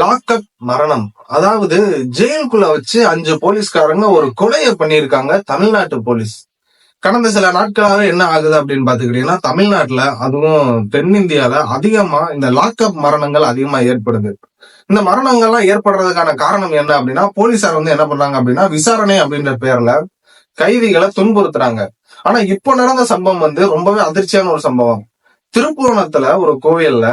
Lockup மரணம். அதாவது ஜெயிலுக்குள்ள வச்சு அஞ்சு போலீஸ்காரங்க ஒரு கொலையை பண்ணியிருக்காங்க தமிழ்நாட்டு போலீஸ். கடந்த சில நாட்களாக என்ன ஆகுது அப்படின்னு பாத்துக்கிட்டீங்கன்னா தமிழ்நாட்டுல அதுவும் தென்னிந்தியால அதிகமா இந்த லாக்அப் மரணங்கள் அதிகமா ஏற்படுது. இந்த மரணங்கள்லாம் ஏற்படுறதுக்கான காரணம் என்ன அப்படின்னா போலீசார் வந்து என்ன பண்றாங்க அப்படின்னா விசாரணை அப்படின்ற பேர்ல கைதிகளை துன்புறுத்துறாங்க. ஆனா இப்போ நடந்த சம்பவம் வந்து ரொம்பவே அதிர்ச்சியான ஒரு சம்பவம். திருப்புவனத்துல ஒரு கோவில்ல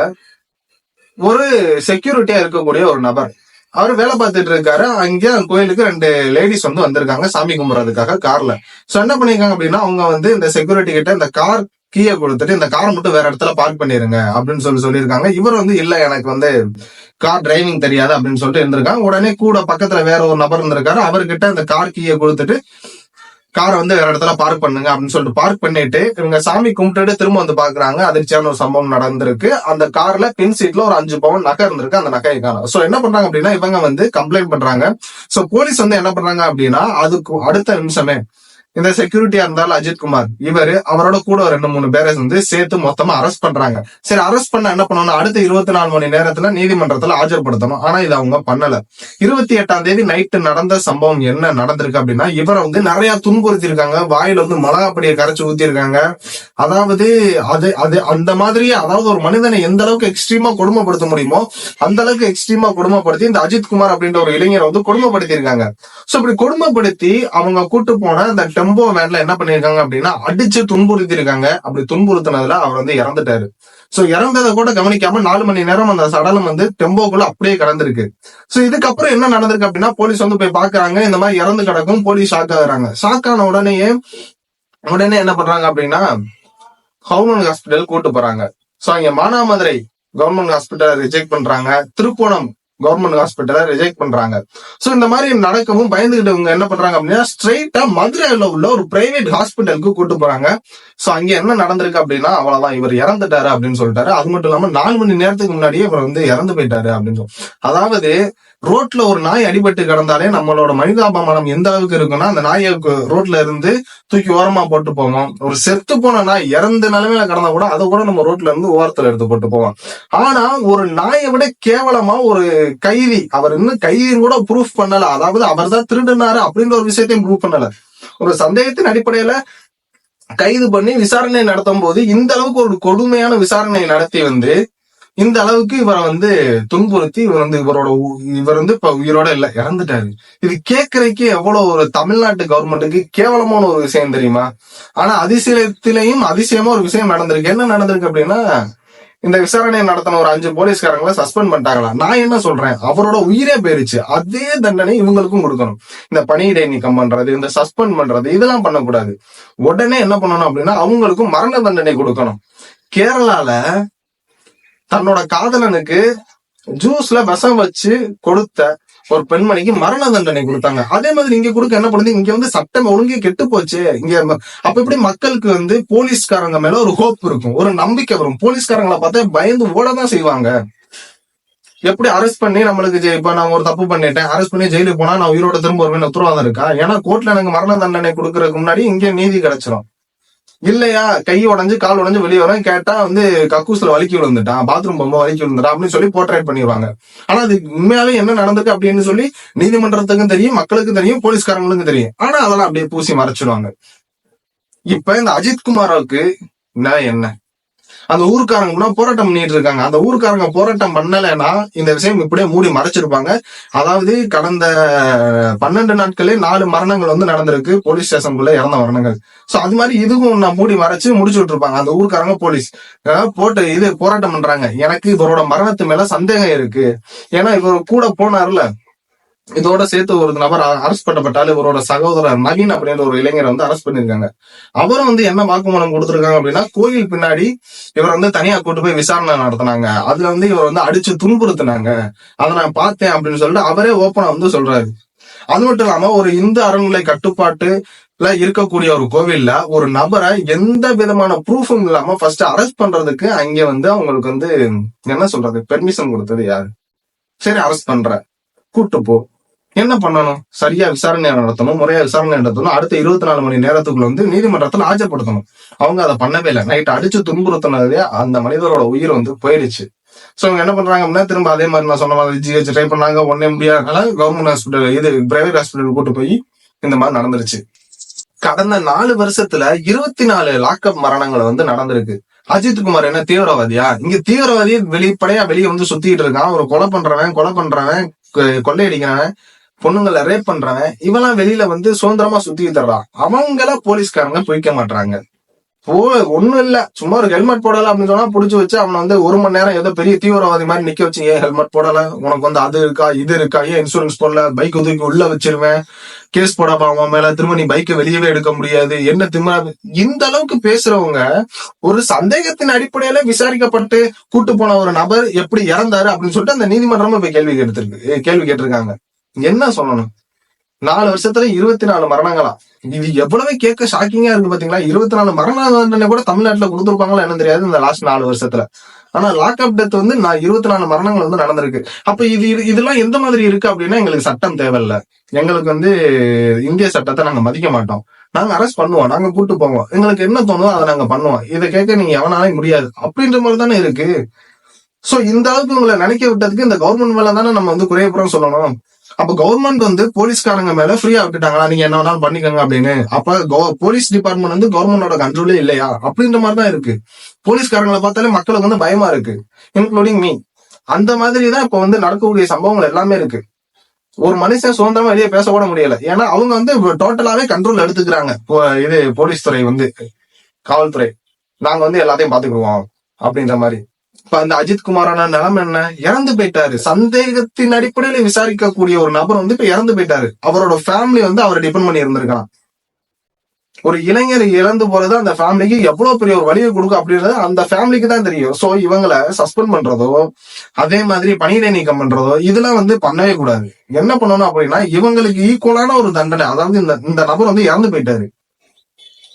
ஒரு செக்யூரிட்டியா இருக்கக்கூடிய ஒரு நபர். அவர் வேலை பார்த்துட்டு இருக்காரு. அங்கே அந்த கோயிலுக்கு ரெண்டு லேடிஸ் வந்து வந்திருக்காங்க. சாமி கும்பிட்றதுக்காக கார்ல சோ என்ன பண்ணிருக்காங்க அப்படின்னா அவங்க வந்து இந்த செக்யூரிட்டி கிட்ட இந்த கார் கீயை கொடுத்துட்டு இந்த காரை மட்டும் வேற இடத்துல பார்க் பண்ணிருங்க அப்படின்னு சொல்லி சொல்லியிருக்காங்க. இவர் வந்து இல்ல எனக்கு வந்து கார் டிரைவிங் தெரியாது அப்படின்னு சொல்லிட்டு இருந்திருக்காங்க. உடனே கூட பக்கத்துல வேற ஒரு நபர் இருந்திருக்காரு. அவர்கிட்ட அந்த கார் கீயை கொடுத்துட்டு காரை வந்து வேற இடத்துல பார்க் பண்ணுங்க அப்படின்னு சொல்லிட்டு பார்க் பண்ணிட்டு இவங்க சாமி கும்பிட்டுட்டு திரும்ப வந்து பாக்குறாங்க. அதிர்ச்சியான ஒரு சம்பவம் நடந்திருக்கு. அந்த கார்ல பின் சீட்ல ஒரு அஞ்சு பவுன் நகை இருந்திருக்கு அந்த நகையை காணும். சோ என்ன பண்றாங்க அப்படின்னா இவங்க வந்து கம்ப்ளைண்ட் பண்றாங்க. சோ போலீஸ் வந்து என்ன பண்றாங்க அப்படின்னா அதுக்கு அடுத்த நிமிஷமே இந்த செக்யூரிட்டியா இருந்தாலும் அஜித் குமார் இவரு அவரோட கூட ஒரு ரெண்டு மூணு பேரை வந்து சேர்த்து மொத்தமா அரெஸ்ட் பண்றாங்க. சரி அரெஸ்ட் பண்ண என்ன பண்ணணும்? அடுத்த இருபத்தி நாலு மணி நேரத்துல நீதிமன்றத்துல ஆஜர்படுத்தணும். ஆனா இது அவங்க பண்ணல. இருபத்தி எட்டாம் தேதி நைட்டு நடந்த சம்பவம் என்ன நடந்திருக்கு அப்படின்னா இவரை வந்து நிறைய துன்புறுத்தி இருக்காங்க வாயில வந்து மிளகாப்படியை கரைச்சு ஊத்தி இருக்காங்க அதாவது அது அது அந்த மாதிரி அதாவது ஒரு மனிதனை எந்த அளவுக்கு எக்ஸ்ட்ரீமா கொடுமைப்படுத்த முடியுமோ அந்த அளவுக்கு எக்ஸ்ட்ரீமா கொடுமைப்படுத்தி இந்த அஜித் குமார் அப்படின்ற ஒரு இளைஞரை வந்து கொடுமைப்படுத்தி இருக்காங்க சோ இப்படி கொடுமைப்படுத்தி அவங்க கூட்டு போன அந்த டெம்போ வேன்ல என்ன பண்ணிருக்காங்க அப்படின்னா அடிச்சு துன்புறுத்தி இருக்காங்க அப்படி துன்புறுத்தினதுல அவர் வந்து இறந்துட்டாரு. சோ இறந்ததை கூட கவனிக்காம நாலு மணி நேரம் அந்த சடலம் வந்து டெம்போக்குள்ள அப்படியே கடந்திருக்கு. சோ இதுக்கப்புறம் என்ன நடந்திருக்கு அப்படின்னா போலீஸ் வந்து போய் பாக்குறாங்க. இந்த மாதிரி இறந்து கிடக்கும் போலீஸ் ஷாக் ஆகுறாங்க. ஷாக் ஆன உடனேயே உடனே என்ன பண்றாங்க அப்படின்னா கவர்மெண்ட் ஹாஸ்பிட்டல் கூட்டு போறாங்க. சோ அங்க மானாமதுரை கவர்மெண்ட் ஹாஸ்பிட்டல் ரிஜெக்ட் பண்றாங்க. திருப்போணம் கவர்மெண்ட் ஹாஸ்பிட்டலை ரிஜெக்ட் பண்றாங்க. சோ இந்த மாதிரி நடக்கவும் பயந்துகிட்டவங்க என்ன பண்றாங்க அப்படின்னா ஸ்ட்ரெயிட்டா மதுரையில உள்ள ஒரு பிரைவேட் ஹாஸ்பிட்டலுக்கு கூட்டு போறாங்க. சோ அங்க என்ன நடந்திருக்கு அப்படின்னா அவ்வளவுதான். இவர் இறந்துட்டாரு அப்படின்னு சொல்லிட்டாரு. அது மட்டும் இல்லாம நாலு மணி நேரத்துக்கு முன்னாடியே இவர் வந்து இறந்து போயிட்டாரு அப்படின்னு சொல்லி அதாவது ரோட்ல ஒரு நாய் அடிபட்டு கிடந்தாலே நம்மளோட மனிதாபமானம் எந்த அளவுக்கு இருக்குன்னா அந்த நாயை ரோட்ல இருந்து தூக்கி ஓரமா போட்டு போவோம் ஒரு செத்து போன நாய் இறந்த நிலைமையில கிடந்தா கூட அதை கூட நம்ம ரோட்ல இருந்து ஓரத்துல எடுத்து போட்டு போவோம். ஆனா ஒரு நாயை விட கேவலமா ஒரு கைதி அவர் இன்னும் கைதின்னு கூட ப்ரூஃப் பண்ணல. அதாவது அவர் தான் திருடுனாரு அப்படின்ற ஒரு விஷயத்தையும் ப்ரூவ் பண்ணல. ஒரு சந்தேகத்தின் அடிப்படையில கைது பண்ணி விசாரணை நடத்தும் போது இந்த அளவுக்கு ஒரு கொடுமையான விசாரணை நடத்தி வந்து இந்த அளவுக்கு இவரை வந்து துன்புறுத்தி இவர் வந்து இவரோட உ- இவர் வந்து இப்ப உயிரோட இல்ல இறந்துட்டாரு. இது கேட்கறதுக்கு எவ்வளவு ஒரு தமிழ்நாட்டு கவர்மெண்ட்டுக்கு கேவலமான ஒரு விஷயம் தெரியுமா? ஆனா அதிசயத்திலையும் அதிசயமா ஒரு விஷயம் நடந்திருக்கு. என்ன நடந்திருக்கு அப்படின்னா இந்த விசாரணையை நடத்தின ஒரு அஞ்சு போலீஸ்காரங்களை சஸ்பெண்ட் பண்ணிட்டாங்களா? நான் என்ன சொல்றேன்? அவரோட உயிரே போயிருச்சு. அதே தண்டனை இவங்களுக்கும் கொடுக்கணும். இந்த பணியிடை நீக்கம் பண்றது இந்த சஸ்பெண்ட் பண்றது இதெல்லாம் பண்ணக்கூடாது. உடனே என்ன பண்ணணும் அப்படின்னா அவங்களுக்கும் மரண தண்டனை கொடுக்கணும். கேரளால தன்னோட காதலனுக்கு ஜூஸ்ல விஷம் வச்சு கொடுத்த ஒரு பெண்மணிக்கு மரண தண்டனை கொடுத்தாங்க. அதே மாதிரி இங்க கொடுக்க என்ன பண்ணுது? இங்க வந்து சட்டம் ஒழுங்கே கெட்டு போச்சு. இங்க அப்ப எப்படி மக்களுக்கு வந்து போலீஸ்காரங்க மேல ஒரு ஹோப் இருக்கும்? ஒரு நம்பிக்கை வரும். போலீஸ்காரங்களை பார்த்தா பயந்து ஓடதான் செய்வாங்க. எப்படி அரெஸ்ட் பண்ணி நம்மளுக்கு இப்ப நான் ஒரு தப்பு பண்ணிட்டேன். அரெஸ்ட் பண்ணி ஜெயிலுக்கு போனா நான் உயிரோட திரும்ப வருவேன் உத்தரவாதம் இருக்கா? ஏன்னா கோர்ட்ல எனக்கு மரண தண்டனை கொடுக்கறதுக்கு முன்னாடி இங்க நீதி கிடைச்சிடும் இல்லையா? கை உடஞ்சு கால் உடஞ்சு வெளியே வரும் கேட்டா வந்து கக்கூஸ்ல வலிக்கி விழுந்துட்டான். பாத்ரூம் பொம்மை வலிக்கி விழுந்துட்டான் அப்படின்னு சொல்லி போர்ட்ரேட் பண்ணிடுவாங்க ஆனா அது உண்மையாவே என்ன நடந்திருக்கு அப்படின்னு சொல்லி நீதிமன்றத்துக்கும் தெரியும் மக்களுக்கும் தெரியும் போலீஸ்காரங்களுக்கும் தெரியும். ஆனா அதெல்லாம் அப்படியே பூசி மறைச்சிடுவாங்க இப்ப இந்த அஜித் குமாருக்கு என்ன என்ன? அந்த ஊருக்காரங்க கூட போராட்டம் பண்ணிட்டு இருக்காங்க. அந்த ஊருக்காரங்க போராட்டம் பண்ணலைன்னா இந்த விஷயம் இப்படியே மூடி மறைச்சிருப்பாங்க. அதாவது கடந்த பன்னெண்டு நாட்களே நாலு மரணங்கள் வந்து நடந்திருக்கு. போலீஸ் ஸ்டேஷனுக்குள்ள இறந்த மரணங்கள். சோ அது மாதிரி இதுவும் நான் மூடி மறைச்சு முடிச்சு விட்டுருப்பாங்க. அந்த ஊருக்காரங்க போலீஸ். போட்டு இது போராட்டம் பண்றாங்க. எனக்கு இவரோட மரணத்து மேல சந்தேகம் இருக்கு. ஏன்னா இவர் கூட போனார்ல. இதோட சேர்த்து ஒரு நபர் அரெஸ்ட் பண்ணப்பட்டாலே இவரோட சகோதரர் நவீன் அப்படின்ற ஒரு இளைஞர் வந்து அரெஸ்ட் பண்ணிருக்காங்க அவரும் வந்து என்ன வாக்குமூலம் கொடுத்துருக்காங்க அப்படின்னா கோயில் பின்னாடி இவர் வந்து தனியா கூட்டு போய் விசாரணை நடத்தினாங்க. அதுல வந்து இவர் வந்து அடிச்சு துன்புறுத்தினாங்க. அதை நான் பார்த்தேன் அப்படின்னு சொல்லிட்டு அவரே ஓப்பனா வந்து சொல்றாரு. அது மட்டும் இல்லாம ஒரு இந்து அறநிலை கட்டுப்பாட்டுல இருக்கக்கூடிய ஒரு கோவில்ல ஒரு நபரை எந்த விதமான ப்ரூஃபும் இல்லாம ஃபர்ஸ்ட் அரெஸ்ட் பண்றதுக்கு அங்க வந்து அவங்களுக்கு வந்து என்ன சொல்றது? பெர்மிஷன் கொடுத்தது யாரு? சரி அரெஸ்ட் பண்ற கூட்டு போ. என்ன பண்ணணும்? சரியா விசாரணை நடத்தணும் முறையா விசாரணை நடத்தணும் அடுத்த இருபத்தி நாலு மணி நேரத்துக்குள்ள வந்து நீதிமன்றத்துல ஆஜர்படுத்தணும். அவங்க அதை பண்ணவே இல்லை. நைட் அடிச்சு துன்புறுத்தினதே அந்த மனிதரோட உயிர் வந்து போயிடுச்சு. சோ அவங்க என்ன பண்றாங்க அப்படின்னா திரும்ப அதே மாதிரி நான் சொன்ன மாதிரி ஜிஹெச் ட்ரை பண்ணாங்க. ஒன்னே முடியாதனால கவர்மெண்ட் ஹாஸ்பிட்டல் இது பிரைவேட் ஹாஸ்பிட்டல் கூட்டு போய் இந்த மாதிரி நடந்துருச்சு. கடந்த நாலு வருஷத்துல இருபத்தி நாலு லாக்அப் மரணங்கள் வந்து நடந்திருக்கு. அஜித் குமார் என்ன தீவிரவாதியா? இங்க தீவிரவாதி வெளிப்படையா வெளியே வந்து சுத்திட்டு இருக்கான். ஒரு கொலை பண்றவன் கொலை பண்றவன் கொள்ளையடிக்கிறவன். பொண்ணுங்களை ரேப் பண்றவன் இவெல்லாம் வெளியில வந்து சுதந்திரமா சுத்தி தர்றான் அவங்கள போலீஸ்காரங்க பிடிக்க மாட்டாங்க போ ஒண்ணும் இல்ல. சும்மா ஒரு ஹெல்மெட் போடல அப்படின்னு சொன்னா புடிச்சு வச்சு அவனை வந்து ஒரு மணி நேரம் ஏதோ பெரிய தீவிரவாதி மாதிரி நிக்க வச்சு ஏன் ஹெல்மெட் போடல. உனக்கு வந்து அது இருக்கா இது இருக்கா? ஏன் இன்சூரன்ஸ் போடல? பைக் தூக்கி உள்ள வச்சிருவேன். கேஸ் போடாம அவன் மேல திரும்ப நீ பைக்கை வெளியவே எடுக்க முடியாது. என்ன திமிரா? இந்த அளவுக்கு பேசுறவங்க ஒரு சந்தேகத்தின் அடிப்படையில விசாரிக்கப்பட்டு கூட்டு போன ஒரு நபர் எப்படி இறந்தாரு அப்படின்னு சொல்லிட்டு அந்த நீதிமன்றமும் இப்ப கேள்வி கேட்டிருக்கு கேள்வி கேட்டிருக்காங்க. என்ன சொல்லணும்? நாலு வருஷத்துல இருபத்தி நாலு மரணங்களா? இது எவ்வளவு கேட்க ஷாக்கிங்கா இருக்கு பாத்தீங்களா? இருபத்தி நாலு மரண தண்டனை கூட தமிழ்நாட்டுல கொடுத்துருப்பாங்களா என்ன தெரியாது இந்த லாஸ்ட் நாலு வருஷத்துல. ஆனா லாக்அப் டெத் வந்து நான் இருபத்தி நாலு மரணங்கள் வந்து நடந்திருக்கு. அப்ப இது இது- இதெல்லாம் எந்த மாதிரி இருக்கு அப்படின்னா எங்களுக்கு சட்டம் தேவையில்ல. எங்களுக்கு வந்து இந்திய சட்டத்தை நாங்க மதிக்க மாட்டோம். நாங்க அரெஸ்ட் பண்ணுவோம். நாங்க கூட்டு போவோம். எங்களுக்கு என்ன தோணுதோ அதை நாங்க பண்ணுவோம். இதை கேட்க நீங்க எவனாலே முடியாது. அப்படின்ற மாதிரி தானே இருக்கு. சோ இந்த அளவுக்கு உங்களை நினைக்க விட்டதுக்கு இந்த கவர்மெண்ட் மேல தானே நம்ம வந்து குறையப்புறம் சொல்லணும். அப்ப கவர்மெண்ட் வந்து போலீஸ்காரங்க மேல ஃப்ரீயா விட்டுட்டாங்களா? நீங்க என்ன வேணாலும் பண்ணிக்கோங்க அப்படின்னு. அப்ப போலீஸ் டிபார்ட்மெண்ட் வந்து கவர்மெண்டோட கண்ட்ரோலே இல்லையா? அப்படின்ற மாதிரி தான் இருக்கு. போலீஸ்காரங்களை பார்த்தாலே மக்களுக்கு வந்து பயமா இருக்கு. இன்க்ளூடிங் மீ அந்த மாதிரி தான் இப்ப வந்து நடக்கக்கூடிய சம்பவங்கள் எல்லாமே இருக்கு. ஒரு மனுஷன் சுதந்திரமா வெளியே பேச கூட முடியல. ஏன்னா அவங்க வந்து டோட்டலாவே கண்ட்ரோல் எடுத்துக்கிறாங்க. போ- இது போலீஸ் துறை வந்து காவல்துறை. நாங்க வந்து எல்லாத்தையும் பாத்துக்குவோம் அப்படின்ற மாதிரி. இப்ப அந்த அஜித் குமாரான நிலைமை என்ன? இறந்து போயிட்டாரு. சந்தேகத்தின் அடிப்படையில விசாரிக்கக்கூடிய ஒரு நபர் வந்து இப்ப இறந்து போயிட்டாரு. அவரோட ஃபேமிலி வந்து அவரை டிபெண்ட் பண்ணி இருந்திருக்கலாம். ஒரு இளைஞர் இறந்து போறது அந்த ஃபேமிலிக்கு எவ்வளவு பெரிய ஒரு வழியை கொடுக்கும் அப்படின்றது அந்த ஃபேமிலிக்கு தான் தெரியும். சோ இவங்களை சஸ்பெண்ட் பண்றதோ அதே மாதிரி பணியிடை நீக்கம் பண்றதோ இதெல்லாம் வந்து பண்ணவே கூடாது. என்ன பண்ணணும் அப்படின்னா இவங்களுக்கு ஈக்குவலான ஒரு தண்டனை அதாவது இந்த இந்த நபர் வந்து இறந்து போயிட்டாரு.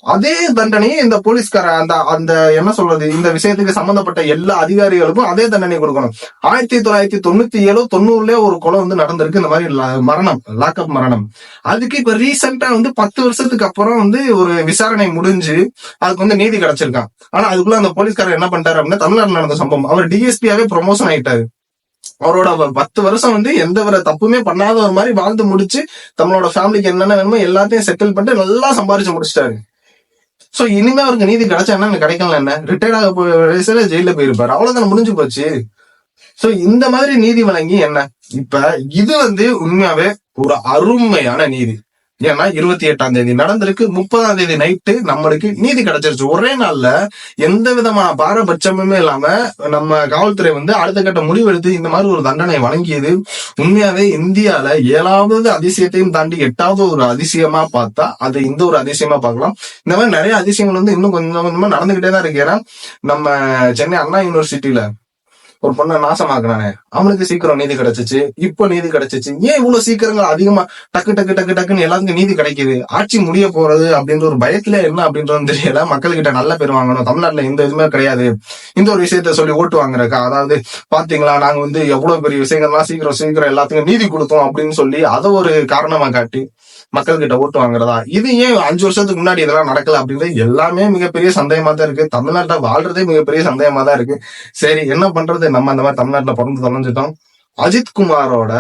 அதே தண்டனையை இந்த போலீஸ்கார அந்த அந்த என்ன சொல்றது இந்த விஷயத்துக்கு சம்பந்தப்பட்ட எல்லா அதிகாரிகளுக்கும் அதே தண்டனை கொடுக்கணும். ஆயிரத்தி தொள்ளாயிரத்தி தொண்ணூத்தி ஏழோ தொண்ணூறுல ஒரு கொலை வந்து நடந்திருக்கு. இந்த மாதிரி மரணம் லாக்அப் மரணம். அதுக்கு இப்ப ரீசெண்டா வந்து பத்து வருஷத்துக்கு அப்புறம் வந்து ஒரு விசாரணை முடிஞ்சு அதுக்கு வந்து நீதி கிடைச்சிருக்கான். ஆனா அதுக்குள்ள அந்த போலீஸ்காரர் என்ன பண்ணிட்டாரு அப்படின்னா தமிழ்நாடு நடந்த சம்பவம். அவர் டிஎஸ்பியாவே ப்ரொமோஷன் ஆயிட்டாரு. அவரோட வ- பத்து வருஷம் வந்து எந்த ஒரு தப்புமே பண்ணாத ஒரு மாதிரி வாழ்ந்து முடிச்சு நம்மளோட ஃபேமிலிக்கு என்னென்ன வேணுமோ எல்லாத்தையும் செட்டில் பண்ணிட்டு நல்லா சம்பாரிச்சு முடிச்சிட்டாரு. சோ இனிமே அவருக்கு நீதி கிடைச்சா என்ன கிடைக்கல என்ன? ரிட்டையர்ட் ஆக போய் வயசுல ஜெயில போயிருப்பாரு. அவ்வளவுதான் முடிஞ்சு போச்சு. சோ இந்த மாதிரி நீதி வழங்கி என்ன? இப்ப இது வந்து உண்மையாவே ஒரு அருமையான நீதி. ஏன்னா இருபத்தி எட்டாம் தேதி நடந்திருக்கு. முப்பதாம் தேதி நைட்டு நம்மளுக்கு நீதி கிடைச்சிருச்சு. ஒரே நாள்ல எந்த விதமான பாரபட்சமுமே இல்லாம நம்ம காவல்துறை வந்து அடுத்த கட்ட முடிவெடுத்து இந்த மாதிரி ஒரு தண்டனை வழங்கியது. உண்மையாவே இந்தியால ஏழாவது அதிசயத்தையும் தாண்டி எட்டாவது ஒரு அதிசயமா பார்த்தா அது இந்த ஒரு அதிசயமா பார்க்கலாம். இந்த மாதிரி நிறைய அதிசயங்கள் வந்து இன்னும் கொஞ்சம் கொஞ்சமா நடந்துகிட்டே தான் இருக்கு. ஏன்னா நம்ம சென்னை அண்ணா யூனிவர்சிட்டியில ஒரு பொண்ணை நாசமாக்குனானே அவனுக்கு சீக்கிரம் நீதி கிடைச்சிச்சு. இப்ப நீதி கிடைச்சிச்சு. ஏன் இவ்வளவு சீக்கிரங்கள் அதிகமா டக்கு டக்கு டக்கு டக்குன்னு எல்லாத்துக்கும் நீதி கிடைக்குது? ஆட்சி முடிய போறது அப்படின்ற ஒரு பயத்துல என்ன அப்படின்றது தெரியல. மக்கள்கிட்ட நல்ல பேர் வாங்கணும். தமிழ்நாட்டுல எந்த இதுவுமே கிடையாது. இந்த ஒரு விஷயத்த சொல்லி ஓட்டு வாங்குறக்கா அதாவது பாத்தீங்களா நாங்க வந்து எவ்வளவு பெரிய விஷயங்கள்லாம் சீக்கிரம் சீக்கிரம் எல்லாத்துக்கும் நீதி கொடுத்தோம் அப்படின்னு சொல்லி அதை ஒரு காரணமா காட்டி மக்கள் கிட்ட ஓட்டு வாங்குறதா? இது ஏன் அஞ்சு வருஷத்துக்கு முன்னாடி இதெல்லாம் நடக்கல அப்படின்றது எல்லாமே மிகப்பெரிய சந்தேகமா தான் இருக்கு. தமிழ்நாட்டை வாழ்றதே மிகப்பெரிய சந்தேகமா தான் இருக்கு. சரி என்ன பண்றது? நம்ம அந்த மாதிரி தமிழ்நாட்டுல பிறந்து தொலைஞ்சிட்டோம். அஜித் குமாரோட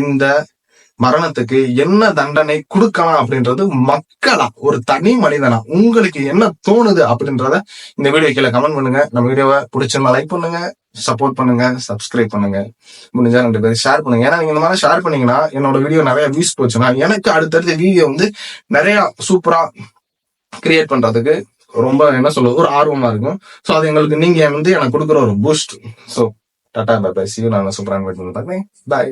இந்த மரணத்துக்கு என்ன தண்டனை கொடுக்கலாம் அப்படின்றது மக்களா ஒரு தனி மனிதனா உங்களுக்கு என்ன தோணுது அப்படின்றத இந்த வீடியோ கீழே கமெண்ட் பண்ணுங்க. நம்ம வீடியோவை பிடிச்சிருந்தா லைக் பண்ணுங்க சப்போர்ட் பண்ணுங்க சப்ஸ்கிரைப் பண்ணுங்க. முடிஞ்சா ரெண்டு பேரும் ஷேர் பண்ணுங்க. ஏன்னா நீங்க இந்த மாதிரி ஷேர் பண்ணீங்கன்னா என்னோட வீடியோ நிறைய வியூஸ் போச்சுன்னா எனக்கு அடுத்தடுத்த வீடியோ வந்து நிறைய சூப்பரா கிரியேட் பண்றதுக்கு ரொம்ப என்ன சொல்றது ஒரு ஆர்வமா இருக்கும். ஸோ அது எங்களுக்கு நீங்க வந்து எனக்கு கொடுக்குற ஒரு boost so tata bye bye see நான் சூப்பரான பாய்